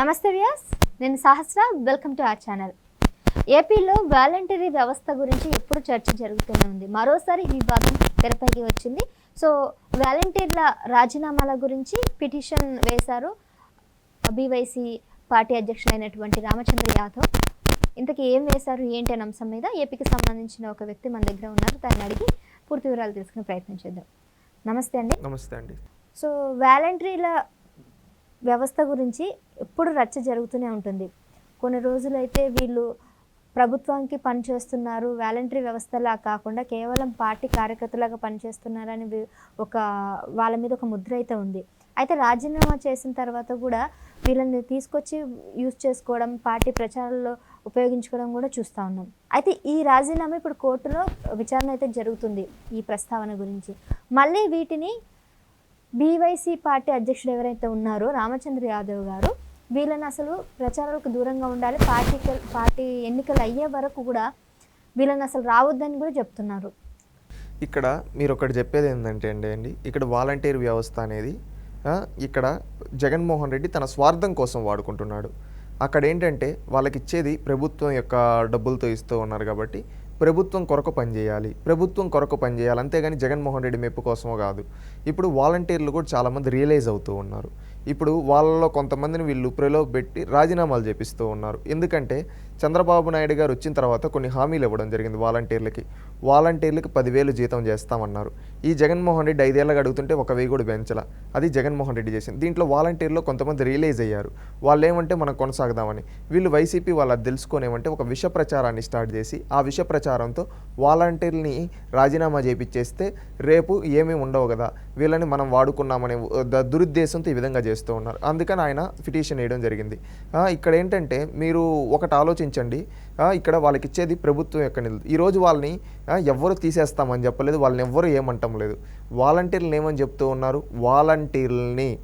నమస్తే వ్యాస్ నేను Sahasra welcome to our channel. ఏపీలో వాలంటరీ వ్యవస్థ గురించి ఎప్పుడు చర్చ జరుగుతూనే ఉంది. మరోసారి ఈ వివాదం తెరపైకి వచ్చింది. సో వాలంటీర్ల రాజీనామాల గురించి పిటిషన్ వేశారు బీవైసీ పార్టీ అధ్యక్షుడైనటువంటి రామచంద్ర యాదవ్. ఇంతకీ ఏం వేశారు ఏంటి అనే అంశం మీద ఏపీకి సంబంధించిన ఒక వ్యక్తి మన దగ్గర ఉన్నారు. దాన్ని అడిగి పూర్తి వివరాలు తెలుసుకునే ప్రయత్నం చేద్దాం. నమస్తే అండి. నమస్తే అండి. సో వాలంటరీల వ్యవస్థ గురించి ఎప్పుడు రచ్చ జరుగుతూనే ఉంటుంది. కొన్ని రోజులైతే వీళ్ళు ప్రభుత్వానికి పనిచేస్తున్నారు. వాలంటరీ వ్యవస్థలా కాకుండా కేవలం పార్టీ కార్యకర్తలాగా పనిచేస్తున్నారని ఒక వాళ్ళ మీద ఒక ముద్ర అయితే ఉంది. అయితే రాజీనామా చేసిన తర్వాత కూడా వీళ్ళని తీసుకొచ్చి యూజ్ చేసుకోవడం పార్టీ ప్రచారంలో ఉపయోగించుకోవడం కూడా చూస్తూ ఉన్నాం. అయితే ఈ రాజీనామా ఇప్పుడు కోర్టులో విచారణ అయితే జరుగుతుంది ఈ ప్రస్తావన గురించి. మళ్ళీ వీటిని బీవైసీ పార్టీ అధ్యక్షుడు ఎవరైతే ఉన్నారో రామచంద్ర యాదవ్ గారు వీళ్ళని అసలు ప్రచారాలకు దూరంగా ఉండాలి. పార్టీకి పార్టీ ఎన్నికలు అయ్యే వరకు కూడా వీళ్ళని అసలు రావద్దని కూడా చెప్తున్నారు. ఇక్కడ మీరు ఒకటి చెప్పేది ఏంటంటే అండి అండి ఇక్కడ వాలంటీర్ వ్యవస్థ అనేది ఇక్కడ జగన్మోహన్ రెడ్డి తన స్వార్థం కోసం వాడుకుంటున్నాడు. అక్కడ ఏంటంటే వాళ్ళకి ఇచ్చేది ప్రభుత్వం యొక్క డబ్బులతో ఇస్తూ ఉన్నారు కాబట్టి ప్రభుత్వం కొరకు పనిచేయాలి ప్రభుత్వం కొరకు పనిచేయాలి అంతేగాని జగన్మోహన్ రెడ్డి మెప్పు కోసమో కాదు. ఇప్పుడు వాలంటీర్లు కూడా చాలామంది రియలైజ్ అవుతూ ఉన్నారు. ఇప్పుడు వాళ్ళలో కొంతమందిని వీళ్ళు ప్రలోభ పెట్టి రాజీనామాలు చేపిస్తూ ఉన్నారు. ఎందుకంటే చంద్రబాబు నాయుడు గారు వచ్చిన తర్వాత కొన్ని హామీలు ఇవ్వడం జరిగింది వాలంటీర్లకి. వాలంటీర్లకి పదివేలు జీతం చేస్తామన్నారు. ఈ జగన్మోహన్ రెడ్డి ఐదేళ్ళగా అడుగుతుంటే ఒక వెయ్యి కూడా పెంచల. అది జగన్మోహన్ రెడ్డి చేసింది. దీంట్లో వాలంటీర్లో కొంతమంది రియలైజ్ అయ్యారు. వాళ్ళు ఏమంటే మనం కొనసాగదామని. వీళ్ళు వైసీపీ వాళ్ళు అది ఒక విష ప్రచారాన్ని స్టార్ట్ చేసి ఆ విష ప్రచారంతో వాలంటీర్ని రాజీనామా చేపించేస్తే రేపు ఏమీ ఉండవు కదా. వీళ్ళని మనం వాడుకున్నామనే ద- దురుద్దేశంతో ఈ విధంగా చేస్తూ ఉన్నారు. అందుకని ఆయన పిటిషన్ వేయడం జరిగింది. ఇక్కడ ఏంటంటే మీరు ఒకటి ఆలోచించండి. ఇక్కడ వాళ్ళకి ఇచ్చేది ప్రభుత్వం యొక్క నిధులు. ఈరోజు వాళ్ళని ఆ, ఎవ్వరు తీసేస్తామని చెప్పలేదు. వాళ్ళని ఎవ్వరు ఏమంటం లేదు. వాలంటీర్లను ఏమని చెప్తూ ఉన్నారు? వాలంటీర్లని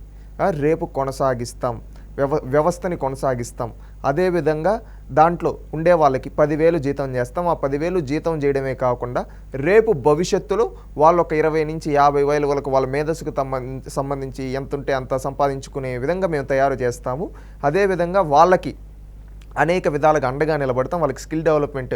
రేపు కొనసాగిస్తాం. వ్యవ వ్యవస్థని కొనసాగిస్తాం. అదేవిధంగా దాంట్లో ఉండే వాళ్ళకి పదివేలు జీతం చేస్తాం. ఆ పదివేలు జీతం చేయడమే కాకుండా రేపు భవిష్యత్తులో వాళ్ళు ఒక ఇరవై నుంచి యాభై వేల వరకు వాళ్ళ మేధస్సుకు సంబంధించి సంబంధించి ఎంత ఉంటే అంత సంపాదించుకునే విధంగా మేము తయారు చేస్తాము. అదేవిధంగా వాళ్ళకి అనేక విధాలుగా అండగా నిలబడతాం. వాళ్ళకి స్కిల్ డెవలప్మెంట్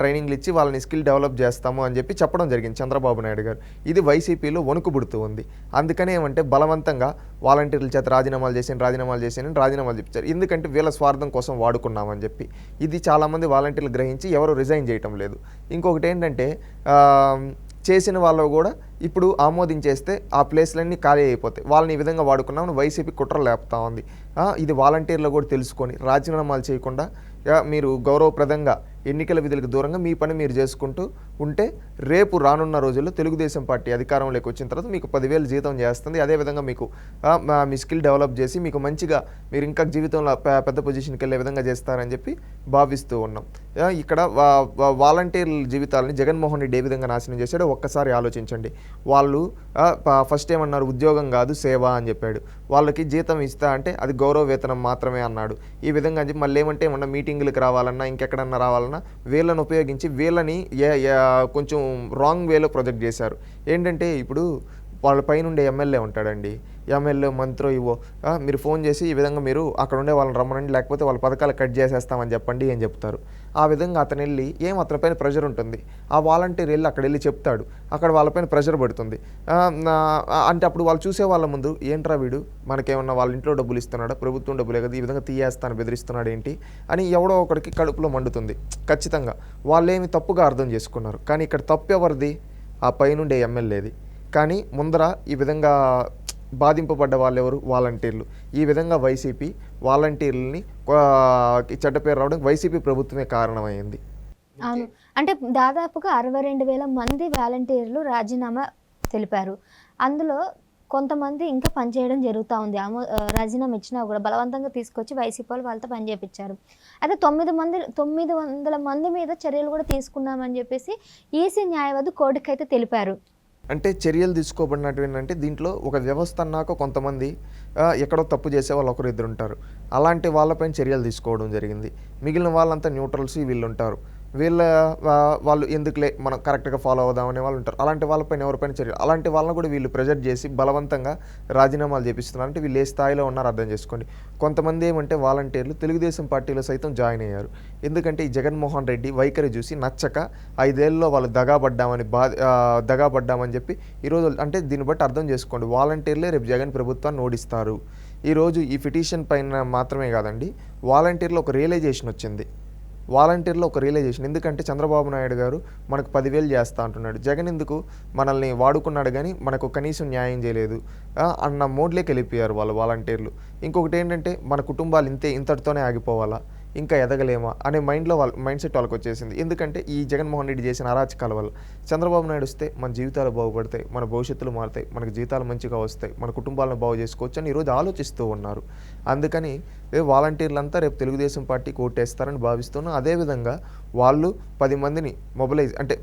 ట్రైనింగ్లు ఇచ్చి వాళ్ళని స్కిల్ డెవలప్ చేస్తాము అని చెప్పి చెప్పడం జరిగింది చంద్రబాబు నాయుడు గారు. ఇది వైసీపీలో వణుకుబుడుతూ ఉంది. అందుకనే ఏమంటే బలవంతంగా వాలంటీర్ల చేత రాజీనామాలు చేసి రాజీనామాలు చేసి రాజీనామాలు చెప్పారు ఎందుకంటే వీళ్ళ స్వార్థం కోసం వాడుకున్నామని చెప్పి. ఇది చాలామంది వాలంటీర్లు గ్రహించి ఎవరు రిజైన్ చేయటం లేదు. ఇంకొకటి ఏంటంటే చేసిన వాళ్ళు కూడా ఇప్పుడు ఆమోదించేస్తే ఆ ప్లేస్లన్నీ ఖాళీ అయిపోతాయి. వాళ్ళని ఈ విధంగా వాడుకున్నామని వైసీపీ కుట్ర లేపుతా ఉంది. ఇది వాలంటీర్లు కూడా తెలుసుకొని రాజీనామాలు చేయకుండా మీరు గౌరవప్రదంగా ఎన్నికల విధులకు దూరంగా మీ పని మీరు చేసుకుంటూ ఉంటే రేపు రానున్న రోజుల్లో తెలుగుదేశం పార్టీ అధికారంలోకి వచ్చిన తర్వాత మీకు పదివేలు జీతం చేస్తుంది. అదేవిధంగా మీకు మా- మీ స్కిల్ డెవలప్ చేసి మీకు మంచిగా మీరు ఇంకా జీవితంలో పెద్ద పొజిషన్కి వెళ్ళే విధంగా చేస్తారని చెప్పి భావిస్తూ ఉన్నాం. ఇక్కడ వా- వాలంటీర్ల జీవితాలని జగన్మోహన్ రెడ్డి ఏ విధంగా నాశనం చేశాడో ఒక్కసారి ఆలోచించండి. వాళ్ళు ఫస్ట్ ఏమన్నారు? ఉద్యోగం కాదు సేవ అని చెప్పాడు. వాళ్ళకి జీతం ఇస్తా అంటే అది గౌరవ వేతనం మాత్రమే అన్నాడు. ఈ విధంగా అని చెప్పి మళ్ళీ ఏమంటే ఏమన్నా మీటింగులకు రావాలన్నా ఇంకెక్కడన్నా రావాలన్నా వీళ్ళని ఉపయోగించి వీళ్ళని కొంచెం రాంగ్ వేలో ప్రొజెక్ట్ చేశారు. ఏంటంటే ఇప్పుడు వాళ్ళ పైనుండే ఎమ్మెల్యే ఉంటాడండి. ఎమ్మెల్యే మంత్రో ఇవో. మీరు ఫోన్ చేసి ఈ విధంగా మీరు అక్కడ ఉండే వాళ్ళని రమ్మనండి లేకపోతే వాళ్ళ పథకాలు కట్ చేసేస్తామని చెప్పండి అని చెప్తారు. ఆ విధంగా అతను వెళ్ళి ఏం అతని పైన ప్రెషర్ ఉంటుంది? ఆ వాలంటీర్ వెళ్ళి అక్కడ వెళ్ళి చెప్తాడు. అక్కడ వాళ్ళపైన ప్రెషర్ పడుతుంది. అంటే అప్పుడు వాళ్ళు చూసే వాళ్ళ ముందు ఏంట్రా వీడు? మనకేమన్నా వాళ్ళ ఇంట్లో డబ్బులు ఇస్తున్నాడా? ప్రభుత్వం డబ్బులే కదా ఈ విధంగా తీయేస్తాను బెదిరిస్తున్నాడు ఏంటి? అని ఎవడో ఒకడికి కడుపులో మండుతుంది. ఖచ్చితంగా. వాళ్ళేమి తప్పుగా అర్థం చేసుకున్నారు. కానీ ఇక్కడ తప్పు ఎవరిది ఆ పైనుండే ఎమ్మెల్యేది. కానీ ముందర ఈ విధంగా బాధింపబడ్డ వాళ్ళు ఎవరు వాలంటీర్లు. ఈ విధంగా వైసీపీ వాలంటీర్లని చెడ్డ పేరు రావడానికి వైసీపీ ప్రభుత్వమే కారణమైంది. అవును. అంటే దాదాపుగా అరవై రెండు వేల మంది వాలంటీర్లు రాజీనామా తెలిపారు. అందులో కొంతమంది ఇంకా పనిచేయడం జరుగుతూ ఉంది. ఆమో రాజీనామా ఇచ్చినా కూడా బలవంతంగా తీసుకొచ్చి వైసీపీ వాళ్ళు వాళ్ళతో పని చేయించారు అయితే తొమ్మిది మంది తొమ్మిది వందల మంది మీద చర్యలు కూడా తీసుకున్నామని చెప్పేసి ఈసీ న్యాయవాది కోర్టుకైతే తెలిపారు. అంటే చర్యలు తీసుకోబడినట్టు ఏంటంటే దీంట్లో ఒక వ్యవస్థ అన్నాక కొంతమంది ఎక్కడో తప్పు చేసే వాళ్ళు ఒకరు ఇద్దరు ఉంటారు. అలాంటి వాళ్ళపైన చర్యలు తీసుకోవడం జరిగింది. మిగిలిన వాళ్ళంతా న్యూట్రల్స్ వీళ్ళు ఉంటారు వీళ్ళ వాళ్ళు ఎందుకులే మనం కరెక్ట్గా ఫాలో అవుదామనే వాళ్ళు ఉంటారు. అలాంటి వాళ్ళపైన ఎవరిపైన చర్యలు? అలాంటి వాళ్ళని కూడా వీళ్ళు ప్రెజర్ చేసి బలవంతంగా రాజీనామాలు చేపిస్తున్నారు. అంటే వీళ్ళు ఏ స్థాయిలో ఉన్నారో అర్థం చేసుకోండి. కొంతమంది ఏమంటే వాలంటీర్లు తెలుగుదేశం పార్టీలో సైతం జాయిన్ అయ్యారు. ఎందుకంటే ఈ జగన్మోహన్ రెడ్డి వైఖరి చూసి నచ్చక ఐదేళ్ళలో వాళ్ళు దగాబడ్డామని బా దగాబడ్డామని చెప్పి ఈరోజు అంటే దీన్ని బట్టి అర్థం చేసుకోండి. వాలంటీర్లే రేపు జగన్ ప్రభుత్వాన్ని ఓడిస్తారు. ఈరోజు ఈ పిటిషన్ పైన మాత్రమే కాదండి వాలంటీర్లో ఒక రియలైజేషన్ వచ్చింది. వాలంటీర్లో ఒక రియలైజేషన్ ఎందుకంటే చంద్రబాబు నాయుడు గారు మనకు పదివేలు చేస్తా అంటున్నాడు. జగన్ ఎందుకు మనల్ని వాడుకున్నాడు కానీ మనకు కనీసం న్యాయం చేయలేదు. అన్న మోడ్లోకి వెళ్ళిపోయారు వాళ్ళు వాలంటీర్లు. ఇంకొకటి ఏంటంటే మన కుటుంబాలు ఇంతే ఇంతటితోనే ఆగిపోవాలా? ఇంకా ఎదగలేమా అనే మైండ్లో వాళ్ళ మైండ్ సెట్ వాళ్ళకి వచ్చేసింది ఎందుకంటే ఈ జగన్మోహన్ రెడ్డి చేసిన అరాచకాల వల్ల. చంద్రబాబు నాయుడు వస్తే మన జీవితాలు బాగుపడతాయి మన భవిష్యత్తులు మారుతాయి మనకు జీవితాలు మంచిగా వస్తాయి మన కుటుంబాలను బాగు చేసుకోవచ్చు అని ఈరోజు ఆలోచిస్తూ ఉన్నారు. అందుకని రేపు వాలంటీర్లంతా రేపు తెలుగుదేశం పార్టీకి ఓటేస్తారని భావిస్తున్నాను అదేవిధంగా వాళ్ళు పది మందిని మొబిలైజ్ అంటే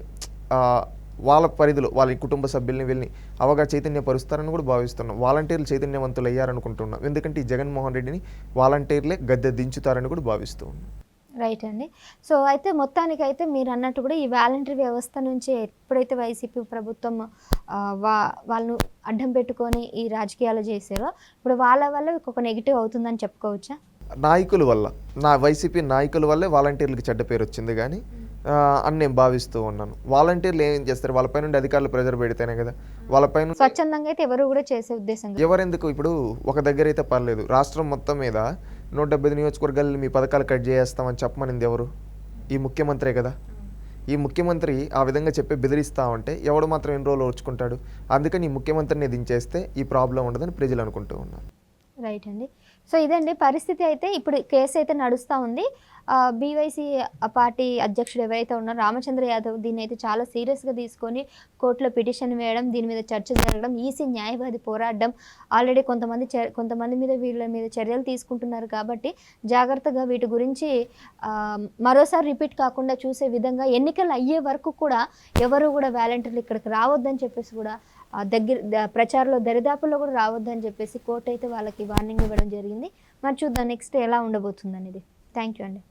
వాళ్ళ పరిధిలో వాళ్ళ కుటుంబ సభ్యుల్ని వీళ్ళని అవగా చైతన్యపరుస్తారని కూడా భావిస్తున్నాం. వాలంటీర్లు చైతన్యవంతులు అయ్యారనుకుంటున్నాం ఎందుకంటే ఈ జగన్మోహన్ రెడ్డిని వాలంటీర్లే గద్దె దించుతారని కూడా భావిస్తూ ఉన్నాం. రైట్ అండి. సో అయితే మొత్తానికి అయితే మీరు అన్నట్టు కూడా ఈ వాలంటరీ వ్యవస్థ నుంచి ఎప్పుడైతే వైసీపీ ప్రభుత్వం వా వాళ్ళను అడ్డం పెట్టుకొని ఈ రాజకీయాలు చేసారో ఇప్పుడు వాళ్ళ వల్ల ఒక నెగిటివ్ అవుతుందని చెప్పుకోవచ్చా? నాయకుల వల్ల నా వైసీపీ నాయకుల వల్లే వాలంటీర్లకు చెడ్డ పేరు వచ్చింది కానీ అని నేను భావిస్తూ ఉన్నాను. వాలంటీర్లు ఏం చేస్తారు? వాళ్ళపై నుండి అధికారులు ప్రెజర్ పెడితేనే కదా. వాళ్ళపైన స్వచ్ఛందంగా అయితే ఎవరు కూడా చేసే ఉద్దేశం. ఎవరెందుకు? ఇప్పుడు ఒక దగ్గర అయితే పర్లేదు. రాష్ట్రం మొత్తం మీద నూట డెబ్బై నియోజకవర్గాలు మీ పథకాలు కట్ చేస్తామని చెప్పమనింది ఎవరు? ఈ ముఖ్యమంత్రే కదా. ఈ ముఖ్యమంత్రి ఆ విధంగా చెప్పి బెదిరిస్తా ఉంటే ఎవడు మాత్రం ఎన్ని రోజులు ఓర్చుకుంటాడు? అందుకని ఈ ముఖ్యమంత్రిని దించేస్తే ఈ ప్రాబ్లం ఉండదని ప్రజలు అనుకుంటూ ఉన్నారు. రైట్ అండి. సో ఇదండి పరిస్థితి అయితే ఇప్పుడు కేసు అయితే నడుస్తూ ఉంది. బీవైసీ పార్టీ అధ్యక్షుడు ఎవరైతే ఉన్నారో రామచంద్ర యాదవ్ దీన్ని అయితే చాలా సీరియస్గా తీసుకొని కోర్టులో పిటిషన్ వేయడం దీని మీద చర్చ జరగడం ఈసీ న్యాయవాది పోరాడడం ఆల్రెడీ కొంతమంది చ- కొంతమంది మీద వీళ్ళ మీద చర్యలు తీసుకుంటున్నారు కాబట్టి జాగ్రత్తగా వీటి గురించి మరోసారి రిపీట్ కాకుండా చూసే విధంగా ఎన్నికలు అయ్యే వరకు కూడా ఎవరు కూడా వాలంటీర్లు ఇక్కడికి రావద్దని చెప్పేసి కూడా దగ్గర ప్రచారంలో దరిదాపుల్లో కూడా రావద్దని చెప్పేసి కోర్టు అయితే వాళ్ళకి వార్నింగ్ ఇవ్వడం జరిగింది. మరి చూద్దాం నెక్స్ట్ ఎలా ఉండబోతుంది అనేది థ్యాంక్ యూ అండి.